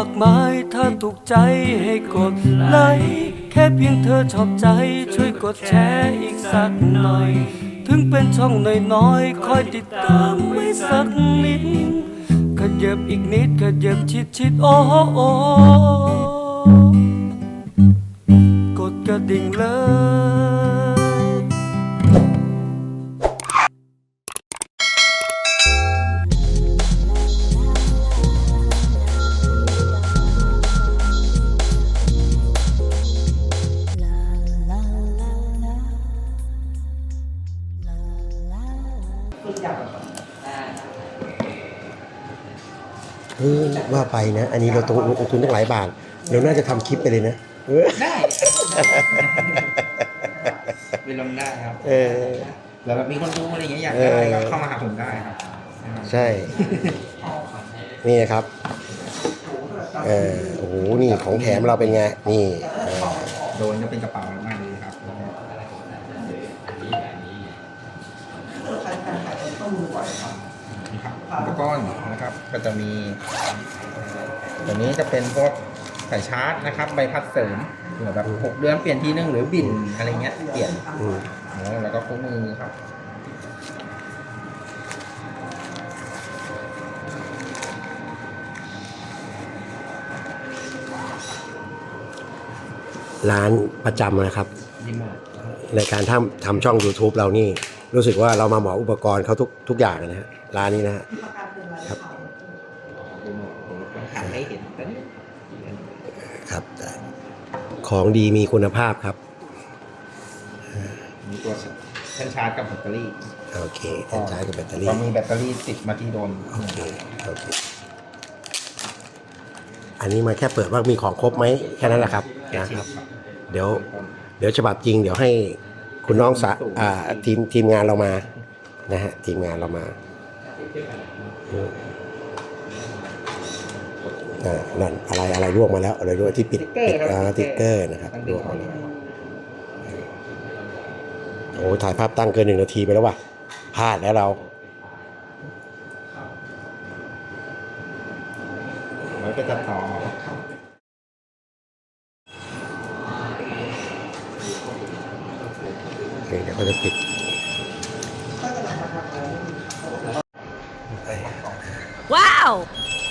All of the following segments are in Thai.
มากมายถ้าถูกใจให้กดไลค์แค่เพียงเธอชอบใจช่วยกดแชร์อีกสักหน่อย ถึงเป็นช่องน้อยๆคอยติดตามไว้สักนิดขยับอีกนิดขยับชิดชิดๆโอ้โอ้กดกระดิ่งเลย เออว่าไปนะ อันนี้เราต้องลงทุนตั้งหลายบาท เราน่าจะทำคลิปไปเลยนะเออได้ไปลงได้ครับเออ แล้วแบบมีคนดูอะไรอย่างเงี้ยอยากเอได้อก็เข้ามาหาผมได้ครับใช่นี่นะครับเออโอ้โหนี่ของแถมเราเป็นไงนี่เออโดนจะเป็นกระเป๋ามากเลยครับนี่ครับอุปกรณ์นะครับ ก็จะมี ตัวนี้จะเป็นพวกสายชาร์จนะครับ ใบพัดเสริมเผื่อแบบหกเดือนเปลี่ยนทีนึงหรือบินอะไรเงี้ยเปลี่ยนอืมอ๋อแล้วก็คู่มือครับร้านประจำนะครับยิโมในการทำทำช่อง YouTube เรานี่ รู้สึกว่าเรามาเหมาอุปกรณ์เขาทุกทุกอย่างนะฮะร้านนี้นะฮะครับ ยิโมผมหันให้เห็นแต่นี่ ครับ ของดีมีคุณภาพครับ มีตัวเส้นชาร์จกับแบตเตอรี่โอเคแทนใช้กับแบตเตอรี่ก็มีแบตเตอรี่ติดมาที่โดนโอเคโอเคอันนี้มาแค่เปิดว่ามีของครบไหมแค่นั้นแหละครับแค่นะชิ้นครับครับ เดี๋ยว เดี๋ยวฉบับจริง เดี๋ยวให้คุณน้องสะอ่าทีมทีมงานเรามานะฮะทีมงานเรามา อืมอ่านั่นอะไรอะไรร่วงมาแล้วอะไรร่วงที่ปิดปิดอ่าติ๊กเกอร์นะครับตั้งดึร่งวงออมากแล้วนะครับโอ้ถ่ายภาพตั้งเกินหนึ่งนาทีไปแล้วว่ะพลาดแล้วเราไว้ไปตัดต่อโอเคเดี๋ยวเขาจะปิด Wow! เอ้าเ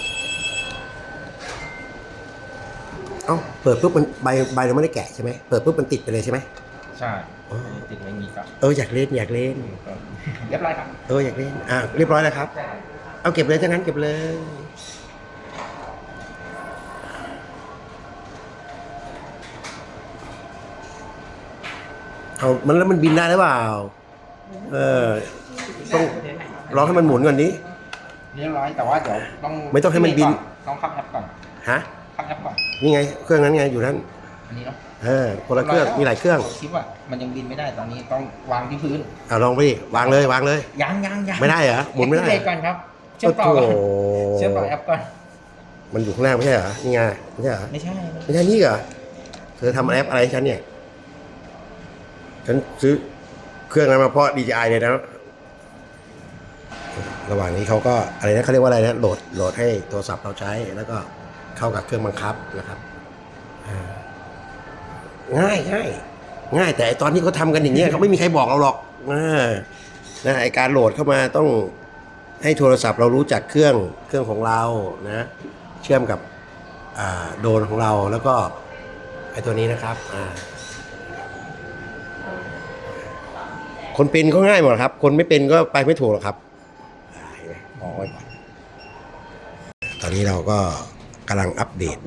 ปิดปุ๊บมันใบใบเราไม่ได้แกะใช่ไหมเปิดปุ๊บมันติดไปเลยใช่ไหมใช่ติดไว้อย่างงี้ก็เอออยากเล่นอยากเล่น เรียบร้อยครับ เอออยากเล่นอะเรียบร้อยแล้วครับ เอาเก็บเลยถ้างั้นเก็บเลยเอามันแล้วมันบินได้หรือเปล่า เออต้องรอให้มันหมุนก่อนนี้เรียบร้อยแต่ว่าเดี๋ยวต้องไม่ต้องให้มันบิน ต้องเข้าแอปก่อน ฮะเข้าแอปก่อ นนี่ไง เครื่องนั้นไงอยู่นั่นอันนี้เนาะเออคนละเครื่องมีหลายเครื่องคิดว่ามันยังบินไม่ได้ตอนนี้ต้องวางที่พื้นเอาลองไปดิวางเลยวางเลยยังยังยังไม่ได้เหรอหมุนไม่ได้เหรอแอปก่อนครับเชื่อมต่อก่อนโอ้โหเชื่อมต่อแอปก่อนมันอยู่ข้างล่างไม่ใช่เหรอนี่ไงไม่ใช่เหรอไม่ใช่ไม่ใช่นี่เหรอเธอทำแอปอะไรให้ฉันเนี่ยฉันซื้อเครื่องนั้นมาเพราะ DJI เลยนะระหว่างนี้เขาก็อะไรนะเขาเรียกว่าอะไรนะโหลดโหลดให้โทรศัพท์เราใช้แล้วก็ เข้ากับเครื่องบังคับนะครับง่ายง่ายง่ายแต่ตอนที่เขาทำกันอย่างเงี้ยเขาไม่มีใครบอกเราหรอกอ่านะไอการโหลดเข้ามาต้องให้โทรศัพท์เรารู้จักเครื่องเครื่องของเรานะเชื่อมกับอ่าโดรนของเราแล้วก็ไอตัวนี้นะครับคนเป็นก็ง่ายหมดครับ คนไม่เป็นก็ไปไม่ถูกหรอกครับออตอนนี้เราก็ กำลังอัปเดต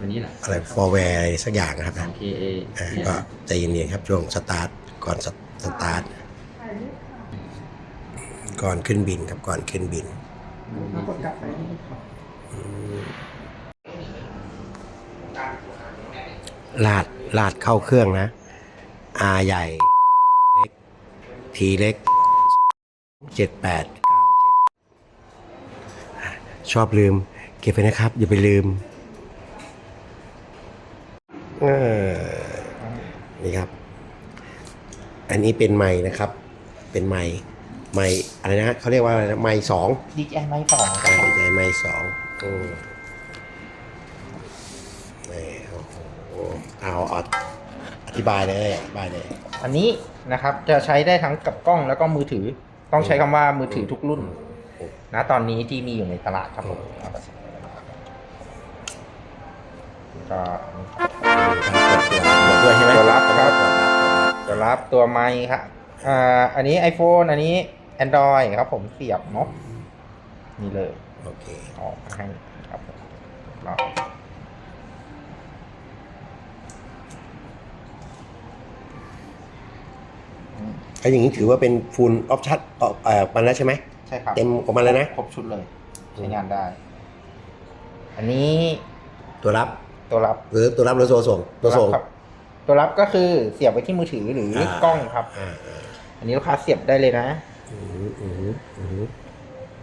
วันนี้แหละอะไรฟอร์แวร์อะไรสักอย่างนะครับนะ KA อ่าก็ใจเย็นๆครับช่วงสตาร์ทก่อนสสตาร์ทก่อนขึ้นบินครับก่อนขึ้นบินลาดลาดเข้าเครื่องนะอาใหญ่เล็กทีเล็กเจ็ดแปดเก้าเจ็ดชอบลืมเก็บไปนะครับ อย่าไปลืมนี่ครับ อันนี้เป็นไม้นะครับ เป็นไม้ไม้อะไรนะเขาเรียกว่าอะไรนะไม้สองดีเจไม้สองดีเจไม้สองโอ้โหเอาอธิบายเลยอธิบายเลย อันนี้นะครับจะใช้ได้ทั้งกับกล้องแล้วก็มือถือ ต้องใช้คำว่ามือถือทุกรุ่นนะตอนนี้ที่มีอยู่ในตลาดครับผม ก็กดด้วยใช่ไหมตัวรับครับกดรับตัวรับตัวไมค์ครับอ่าอันนี้ iPhone อันนี้ Android ครับผมเสียบเนาะนี่เลย โอเคออกมาให้ครับผมรอถ้าอย่างนี้ถือว่าเป็นฟูลออปชั่นออกเอ่อมันแล้วใช่ไหมใช่ครับเต็มของมันแล้วนะ ครบชุดเลย ใช้งานได้ อันนี้ตัวรับ ตัวรับหรือตัวรับหรือตัวส่งตัวส่งรับครับ ตัวรับก็คือเสียบไว้ที่มือถือหรืออากล้องครับอ่าอ่าอันนี้ลูกค้าเสียบได้เลยนะอืมอืมอืม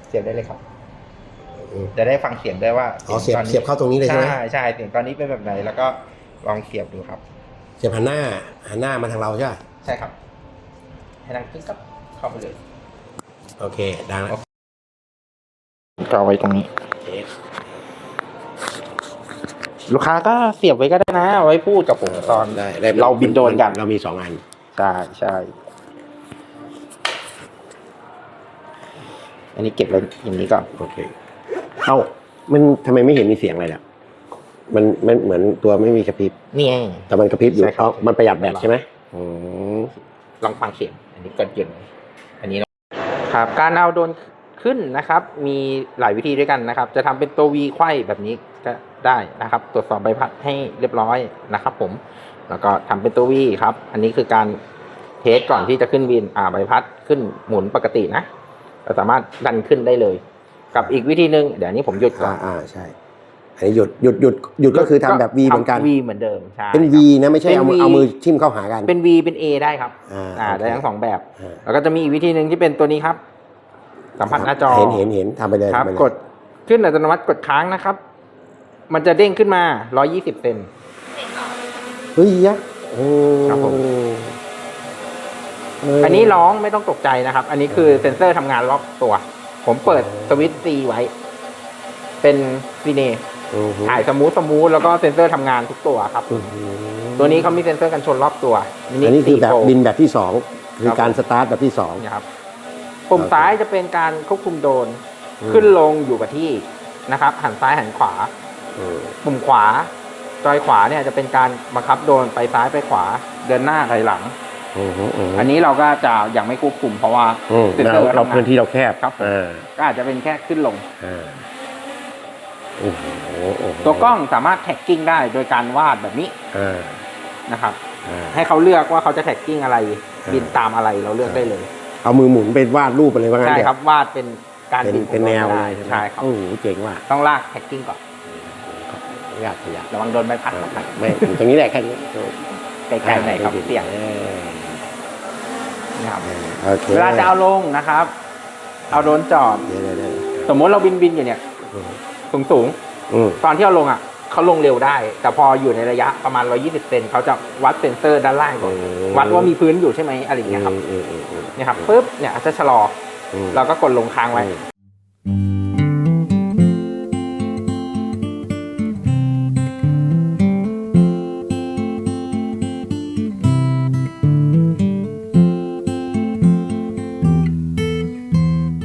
เสียบได้เลยครับอืมจะได้ฟังเสียงได้ว่าอ๋อเสียบตนนี้เสียบเข้าตรงนี้เลยใช่ไหมใช่ใช่เสียงตอนนี้เป็นแบบไหนแล้วก็ลองเสียบดูครับ เสียบหันหน้าหันหน้ามาทางเราใช่ไหมใช่ครับให้ดังขึ้นกับเข้าไปเลย โอเคดังแล้วก็เอาไว้ตรงนี้โอเค ลูกค้าก็เสียบไว้ก็ได้นะเอาไว้พูดกับผมตอนได้ได้เราบินโดรนกันเรามีสองอันใช่ใช่อันนี้เก็บไว้อย่างนี้ก่อนโอเคเอ้ามันทำไมไม่เห็นมีเสียงอะไรล่ะมันมันเหมือนตัวไม่มีกระพริบนี่ไง แต่มันกระพริบอยู่ใช่ครับเพราะมันประหยัดแบตใช่ไหมอืม ลองฟังเสียง อันนี้ก่อนเย็นอันนี้ครับ การเอาโดรน ขึ้นนะครับ มีหลายวิธีด้วยกันนะครับ จะทำเป็นตัววีไขว้แบบนี้ก็ได้นะครับ ตรวจสอบใบพัดให้เรียบร้อยนะครับ ผม แล้วก็ทำเป็นตัววีครับ อันนี้คือการเทสก่อนที่จะขึ้นวินอ่าใบพัดขึ้นหมุนปกตินะเราสามารถดันขึ้นได้เลย กับอีกวิธีหนึ่งเดี๋ยวอันนี้ผมหยุดก่ออ่านอ่าใช่อันนี้หยุดหยุดหยุดหยุดก็คือทำแบบ V เหมือนกันทำ V เหมือนเดิมใช่เป็น V นะไม่ใช่เอามือเป็น V เอามือทิ่มเข้าหากันเป็น V เป็น A ได้ครับอ่าอ่าโอเคได้ทั้งสองแบบอ่าแล้วก็จะมีอีกวิธีหนึ่งที่เป็นตัวนี้ครับ สัมผัสหน้าจอเห็นเห็นเห็นทำไปเลยครับทำไปเลยกดขึ้นอัตโนมัติกดค้างนะครับ มันจะเด้งขึ้นมา 120 เซนเฮ้ยยะโอ้ครับผมเอันนี้ร้องไม่ต้องตกใจนะครับ อันนี้คือเซ็นเซอร์ทำงานรอบตัว ผมเปิดสวิตช์ซีไว้ เป็นซีเนอือฮึถ่ายสมูทสมูทแล้วก็เซ็นเซอร์ทำงานทุกตัวครับอือฮึตัวนี้เขามีเซ็นเซอร์กันชนรอบตัว อันนี้คือแบบ4 Pro บินแบบที่สองคือครับการสตาร์ทแบบที่สองนะครับ ปุ่มซ้ายจะเป็นการควบคุมโดรนอืมขึ้นลงอยู่กับที่นะครับ หันซ้ายหันขวาอืมปุ่มขวาจอยขวาเนี่ยจะเป็นการบังคับโดรนไปซ้ายไปขวา เดินหน้าถอยหลังอือฮึอือฮึอันนี้เราก็จะยังไม่ควบคุมเพราะว่าอืมเซ็นเซเราอร์เราทำงานพื้นที่เราแคบครับผมอ่าก็อาจจะเป็นแค่ขึ้นลงอ่าโอ้โหโอ้โหตัวกล้องสามารถแท็กกิ้งได้โดยการวาดแบบนี้อ่านะครับอ่าให้เขาเลือกว่าเขาจะแท็กกิ้งอะไรอ่าบินตามอะไรเราเลือกได้เลย เอามือหมุนเป็นวาดรูปไปเลยว่างั้นใช่เถอะครับวาดเป็นการเป็นบินเป็นแนวของเลรายได้ใช่ไหมใช่ครับโอ้โหเจ๋งว่ะต้องลากแท็กกิ้งก่อนยากยากระวังโดนใบพัดนะครับไม่ตรงนี้แหละแค่นี้ไกลๆหน่อยครับเสี่ยงออนะครับโอเคเวลาจะเอาลงนะครับ เอาโดรนจอดเดี๋ยวเดี๋ยวเดี๋ยวสมมติเราบินบินอยู่เนี่ยอืมสูงสูงอืมๆตอนที่เอาลงอะ เขาลงเร็วได้ แต่พออยู่ในระยะประมาณ 120 เซนเขาจะวัดเซนเซอร์ด้านล่างก่อนวัดว่ามีพื้นอยู่ใช่ไหมอะไรอย่างเงี้ยครับอืมอืมอืมเนี่ยครับปุ๊บเนี่ยจะชะลออืมเราก็กดลงค้างไว้อืม